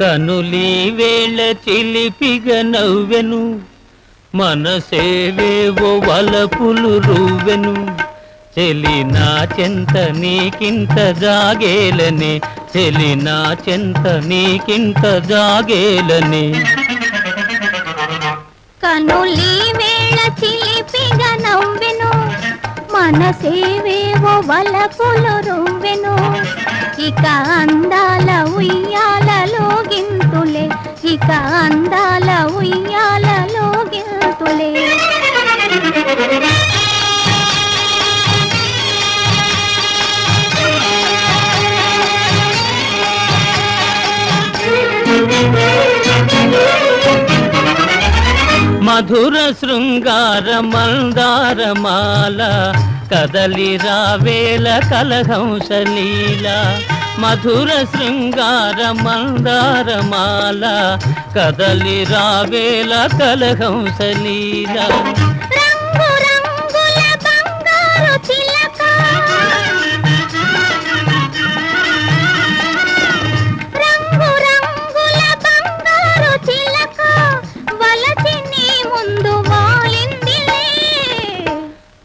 కనులి వేళ చిలిపిగ నవ్వెను మనసేవేవో వలపులు రువ్వెను. చెలి నా చెంత నీకింత జాగేలని చెలి నా చెంత నీకింత జాగేలని. కనులి వేళ చిలిపిగా నవ్వెను మనసేవేవో వలపులు రువ్వెను. ఇక అందాల ఉయ్యాలలో గింతులే ఇక అందాల ఉయ్యాలలో గింతులే మధుర శృంగార మందారమాల కదలి రావేల కలహంసలీల మధుర శృంగార మందారమాల కదలి రావేల కలహంసలీల రంగు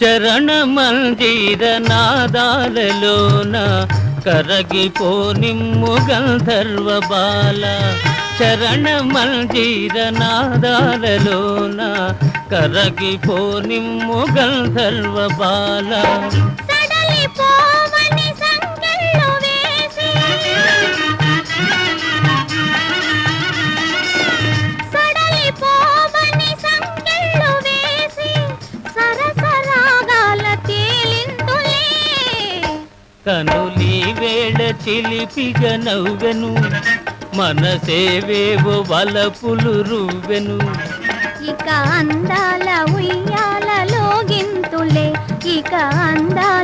చరణ మందిర నాదాలలోన కరగిపోని నిమ్ము గంధర్వ బాల చరణ మందిర నాదాలలోన కరగిపోని నిమ్ము గంధర్వ బాల కనులి వేళ చిలిపిగ నవ్వెను. మనసేవేవో వలపులు రువ్వెను. ఇక అందాల ఉయ్యాలలో గింతులే ఇక అందాల